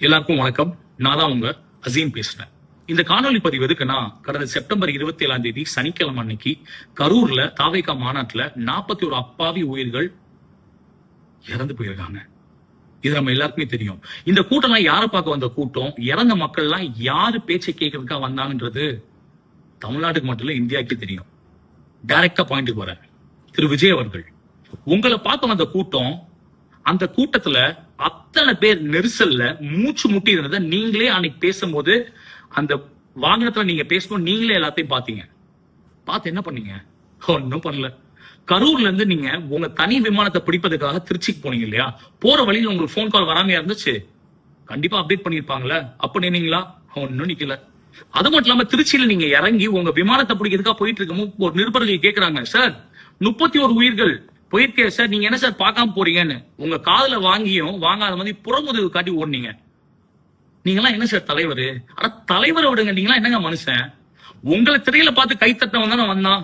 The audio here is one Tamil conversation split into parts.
எல்லாருக்கும் வணக்கம். நான் தான் உங்க அசீம் பேசுறேன். இந்த காணொளி பதிவு எதுக்குன்னா கடந்த செப்டம்பர் இருபத்தி ஏழாம் தேதி சனிக்கிழமை அன்னைக்கு கரூர்ல தாவேகா மாநாட்டுல நாற்பத்தி ஒரு அப்பாவி உயிர்கள் இறந்து போயிருக்காங்க. இது நம்ம எல்லாருக்குமே தெரியும். இந்த கூட்டம்லாம் யாரை பார்க்க வந்த கூட்டம்? இறந்த மக்கள்லாம் யாரு பேச்சை கேட்கறதுக்காக வந்தாங்கன்றது தமிழ்நாட்டுக்கு மட்டும் இல்ல இந்தியாவுக்கே தெரியும். டைரக்டா பாயிண்ட்டுக்கு வரேன் திரு. விஜய் அவர்கள் உங்களை பார்க்க வந்த கூட்டம் அந்த கூட்டத்துல அத்தனை பேர் நெரிசல்ல மூச்சு முட்டி இருந்ததை நீங்களே அன்னைக்கு பேசும்போது அந்த வாகனத்துல நீங்க பேசணும் நீங்களே எல்லாத்தையும் பாத்தீங்க பார்த்து என்ன பண்ணீங்க? ஒன்னும் பண்ணல. கரூர்ல இருந்து நீங்க உங்க தனி விமானத்தை பிடிப்பதற்காக திருச்சிக்கு போனீங்க இல்லையா? போற வழியில உங்களுக்கு ஃபோன் கால் வராம இருந்துச்சு? கண்டிப்பா அப்டேட் பண்ணிருப்பாங்கல்ல அப்ப நின்னீங்களா? ஒன்னும் நிக்கல. அது மட்டும் இல்லாம திருச்சியில நீங்க இறங்கி உங்க விமானத்தை பிடிக்கிறதுக்காக போயிட்டு இருக்கும்போது ஒரு நிருபர்கள் கேக்குறாங்க சார் முப்பத்தி ஒரு உயிர்கள் போயிருக்கே சார் நீங்க என்ன சார் பார்க்காம போறீங்கன்னு. உங்க காதுல வாங்கியும் வாங்காத மாதிரி புறமுதுகு காட்டி ஓடுனீங்க. நீங்களாம் என்ன சார் தலைவர்? ஆனா தலைவரை விடுங்க நீங்களாம் என்னங்க மனுஷன்? உங்களை திரையில பார்த்து கை தட்டவன் தானே வந்தான்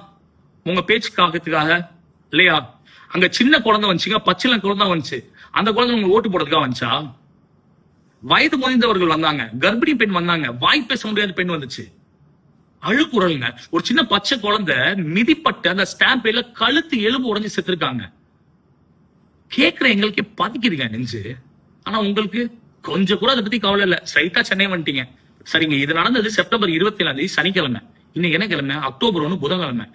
உங்க பேச்சு காக்கிறதுக்காக இல்லையா? அங்க சின்ன குழந்தை வந்துச்சுங்க பச்சில குழந்தை வந்துச்சு. அந்த குழந்தை உங்களுக்கு ஓட்டு போடுறதுக்காக வந்துச்சா? வயது முதிர்ந்தவர்கள் வந்தாங்க கர்ப்பிணி பெண் வந்தாங்க வாய் பேச முடியாத பெண் வந்துச்சு. அழுக்குறல்ங்க ஒரு சின்ன பச்சை குழந்தை மிதிப்பட்டு அந்த ஸ்டாம்பேல கழுத்து எலும்பு உடைஞ்சு செத்துருக்காங்க. கேட்கிற எங்களுக்கே பதிக்குதுங்க நெஞ்சு. ஆனா உங்களுக்கு கொஞ்சம் கூட அதை பத்தி கவலை இல்ல. ஸ்ட்ரைட்டா சென்னை வந்துட்டீங்க. சரிங்க இது நடந்தது செப்டம்பர் இருபத்தி ஏழாம் தேதி சனிக்கிழமை. இன்னைக்கு என்ன கிழமை? அக்டோபர் ஒன்னு புதன்கிழமை.